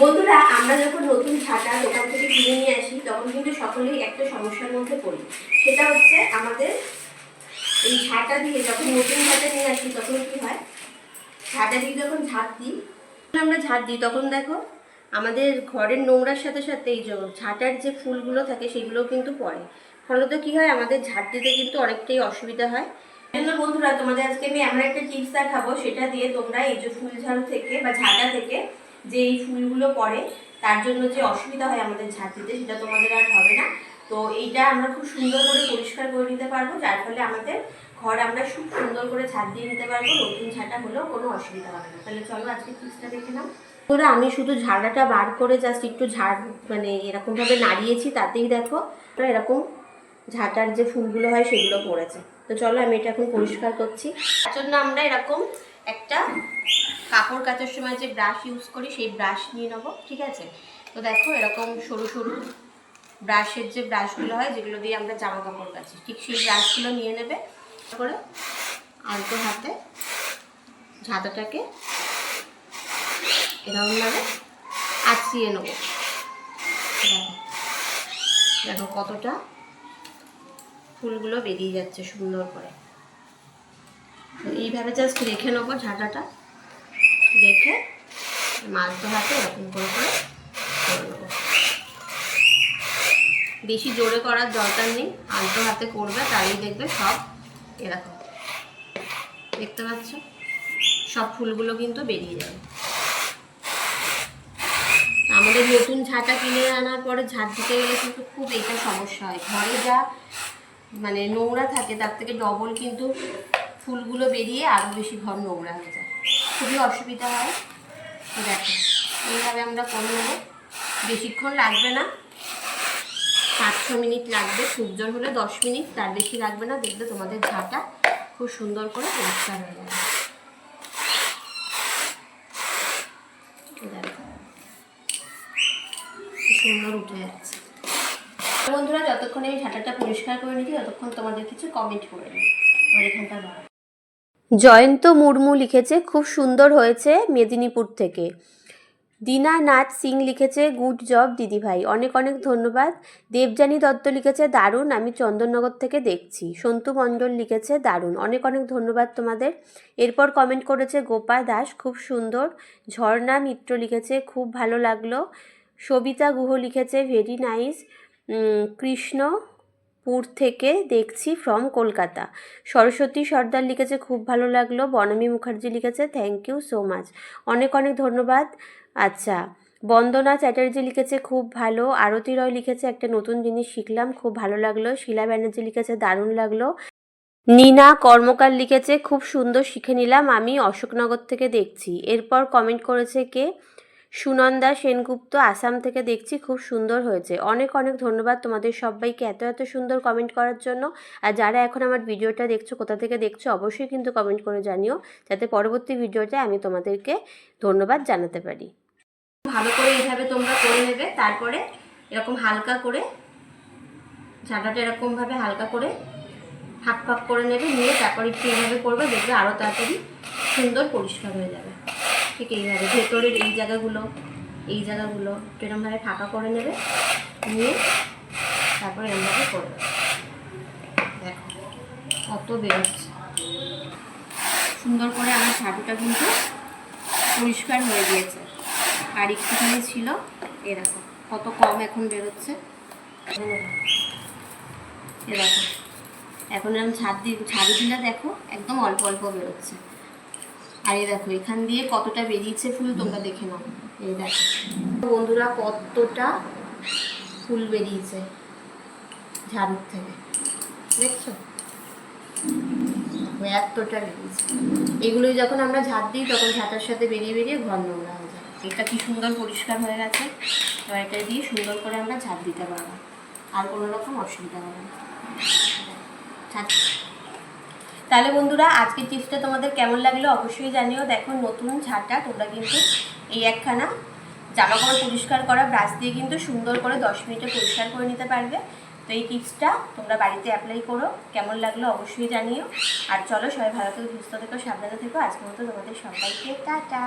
বন্ধুরা, আমরা যখন নতুন ছাতা দোকান থেকে কিনে নিয়ে আসি, তখন কিন্তু সকলেই একটা সমস্যার মধ্যে পড়ি। সেটা হচ্ছে আমাদের এই ছাতা দিয়ে যখন নতুন ছাতা নিয়ে আসি, তখন কি হয়? ছাতা দিয়ে যখন ঝাঁট দিই আমরা ঝাঁট দিই, তখন দেখো আমাদের ঘরের নোংরার সাথে সাথে এই যে ঝাঁটার যে ফুলগুলো থাকে, সেগুলোও কিন্তু পড়ে। ফলত কি হয়, আমাদের ঝাঁট দিতে কিন্তু অনেকটাই অসুবিধা হয়। জন্য বন্ধুরা, তোমাদের আজকে আমি এমন একটা টিপস দেখাবো। সেটা দিয়ে তোমরা এই যে ফুল ঝাড়ু থেকে বা ঝাঁটা থেকে যে এই ফুলগুলো পড়ে, তার জন্য যে অসুবিধা হয় আমাদের ঝাঁট দিতে, সেটা তোমাদের আর হবে না। তো এইটা আমরা খুব সুন্দর করে পরিষ্কার করে নিতে পারব, যার ফলে আমাদের ঘর আমরা খুব সুন্দর করে ঝাঁট দিয়ে নিতে পারব, নতুন ঝাঁটা হলেও কোনো অসুবিধা হবে না। তাহলে চলো আজকে টিপসটা দেখে নাও। আমি শুধু ঝাড়াটা বার করে জাস্ট একটু ঝাড় মানে এরকমভাবে নাড়িয়েছি, তাতেই দেখো এরকম ঝাঁটার যে ফুলগুলো হয় সেগুলো পড়েছে। তো চলো আমি এটা এখন পরিষ্কার করছি। তার জন্য আমরা এরকম একটা কাপড় কাচার সময় যে ব্রাশ ইউজ করি, সেই ব্রাশ নিয়ে নেব, ঠিক আছে? তো দেখো, এরকম সরু সরু ব্রাশের যে ব্রাশগুলো হয়, যেগুলো দিয়ে আমরা জামা কাপড় কাচি, ঠিক সেই ব্রাশগুলো নিয়ে নেবে করে আলতো হাতে ঝাঁটাটাকে এরকমভাবে আঁচিয়ে নেব। দেখো কতটা ফুলগুলো বেরিয়ে যাচ্ছে সুন্দর করে। এইভাবে জাস্ট রেখে নেব ঝাঁটাটা। রেখে মালতো হাতে এরকম করে করে নেব। বেশি জোরে করার দরকার নেই, আলতো হাতে করবে, তাহলেই দেখবে সব এরকম। দেখতে পাচ্ছ? সব ফুলগুলো কিন্তু বেরিয়ে যাবে। আমাদের নতুন ঝাঁটা কিনে আনার পরে ঝাঁট দিতে গেলে কিন্তু খুব এটা সমস্যা হয়। ঘরে যা মানে নোংরা থাকে, তার থেকে ডবল কিন্তু ফুলগুলো বেরিয়ে আরও বেশি ঘর নোংরা হয়ে যায়। খুবই অসুবিধা হয়। দেখো, এইভাবে আমরা করে নেব। বেশিক্ষণ লাগবে না। পাঁচ ছ মিনিট লাগবে। জোর হলে দশ মিনিট, তার বেশি লাগবে না। দেখবে তোমাদের ঝাঁটা খুব সুন্দর করে পরিষ্কার হয়ে যাবে সুন্দর উঠে যাচ্ছে। বন্ধুরা, যতক্ষণ আমি ঝাঁটাটা পরিষ্কার করে নিচ্ছি ততক্ষণ তোমাদের কিছু কমেন্ট করে নিই আমার ভালো জয়ন্ত মুর্মু লিখেছে, খুব সুন্দর হয়েছে মেদিনীপুর থেকে। দিনা নাথ সিং লিখেছে, গুড জব দিদিভাই অনেক অনেক ধন্যবাদ। দেবযানী দত্ত লিখেছে, দারুণ, আমি চন্দননগর থেকে দেখছি। সন্তু মণ্ডল লিখেছে, দারুণ। অনেক অনেক ধন্যবাদ তোমাদের। এরপর কমেন্ট করেছে গোপা দাস, খুব সুন্দর। ঝর্ণা মিত্র লিখেছে, খুব ভালো লাগল। সবিতা গুহ লিখেছে, ভেরি নাইস। কৃষ্ণপুর থেকে দেখছি ফ্রম কলকাতা। সরস্বতী সর্দার লিখেছে, খুব ভালো লাগল। বনমী মুখার্জি লিখেছে থ্যাংক ইউ সো মাচ অনেক অনেক ধন্যবাদ। আচ্ছা বন্দনা চ্যাটার্জি লিখেছে, খুব ভালো। আরতি রয় লিখেছে, একটা নতুন জিনিস শিখলাম, খুব ভালো লাগল। শিলা ব্যানার্জি লিখেছে, দারুণ লাগল। নীনা কর্মকার লিখেছে, খুব সুন্দর শিখে নিলাম, আমি অশোকনগর থেকে দেখছি। এরপর কমেন্ট করেছে কে? সুনন্দা সেনগুপ্ত আসাম থেকে দেখছি খুব সুন্দর হয়েছে। অনেক অনেক ধন্যবাদ তোমাদের সবাইকে এত এত সুন্দর কমেন্ট করার জন্য। আর যারা এখন আমার ভিডিওটা দেখছ, কোথা থেকে দেখছ, অবশ্যই কিন্তু কমেন্ট করে জানিও। যাতে পরবর্তী ভিডিওতে আমি তোমাদেরকে ধন্যবাদ জানাতে পারি। ভালো করে এইভাবে তোমরা করে নেবে, তারপরে এরকম হালকা করে ঝাঁটাটা এরকমভাবে হালকা করে ফাঁক ফাঁক করে নেবে, নিয়ে তারপরে একটু এইভাবে করবে, দেখবে আরও তাড়াতাড়ি সুন্দর পরিষ্কার হয়ে যাবে। ঠিক এইভাবে। ভেতরের এই জায়গাগুলো এই জায়গাগুলো একটু এরকমভাবে ফাঁকা করে নেবে, নিয়ে তারপরে এরকমভাবে করবে দেখো, কত বেরোচ্ছে। সুন্দর করে আমার ঝাঁটুটা কিন্তু পরিষ্কার হয়ে গিয়েছে। আর একটুখানি ছিল এরকম কত কম এখন বেরোচ্ছে। এ দেখো, এখন এরকম ছাদ দিয়ে ঝাড়ু দিলে দেখো একদম অল্প অল্প বেরোচ্ছে। আর এই দেখো এখান দিয়ে কতটা বেরিয়েছে ফুল তোমরা দেখে নাও। এই দেখো। বন্ধুরা কতটা ফুল বেরিয়েছে ঝাড়ুর থেকে। দেখছ? দেখো, এতটা বেরিয়েছে। এগুলোই যখন আমরা ঝাড় দিই তখন ঝাঁটার সাথে বেরিয়ে বেরিয়ে ঘর নোংরা হয়ে যায়। এটা কি সুন্দর পরিষ্কার হয়ে গেছে? এবার এটা দিয়ে সুন্দর করে আমরা ঝাড় দিতে পারব। আর কোনো রকম অসুবিধা হবে না। তাহলে বন্ধুরা, আজকের টিপসটা তোমাদের কেমন লাগল অবশ্যই জানিও। দেখো, নতুন ঝাঁটা তোমরা কিন্তু এই একখানা জামা কাপড় পরিষ্কার করা ব্রাশ দিয়ে কিন্তু সুন্দর করে দশ মিনিটে পরিষ্কার করে নিতে পারবে। তো এই টিপসটা তোমরা বাড়িতে অ্যাপ্লাই করো, কেমন লাগল অবশ্যই জানিও। আর চলো, সবাই ভালো থেকো, সুস্থ থেকো, সাবধানে থেকো। আজকের মতো তোমাদের সবাইকে, টাটা।